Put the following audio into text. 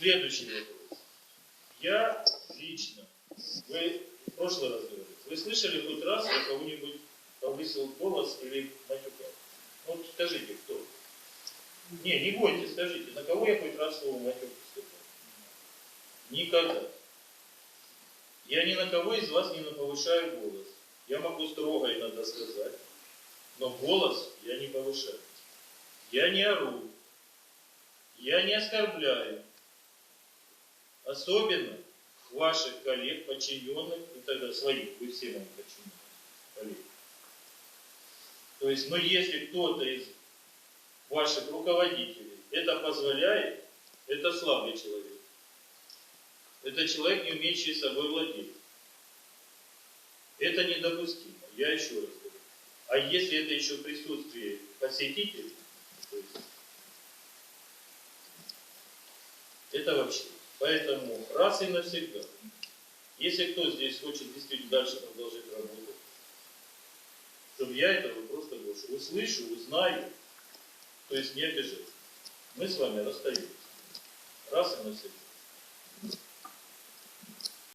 Следующий вопрос. Я лично, вы в прошлый раз говорили, вы слышали хоть раз, я кого-нибудь повысил голос или матюкал? Вот скажите, кто? Не, не бойтесь, скажите, на кого я хоть раз слово матюк сказал? Никогда. Я ни на кого из вас не повышаю голос. Я могу строго иногда сказать, но голос я не повышаю. Я не ору. Я не оскорбляю. Особенно ваших коллег, подчиненных и так далее, своих, вы все мои подчиненные коллеги. То есть, но если кто-то из ваших руководителей это позволяет, это слабый человек. Это человек, не умеющий собой владеть. Это недопустимо, я еще раз говорю. А если это еще в присутствии посетителей, то есть это вообще. Поэтому раз и навсегда, если кто здесь хочет действительно дальше продолжать работу, чтобы я этого просто больше услышу, узнаю, то есть не обижать. Мы с вами расстаемся. Раз и навсегда.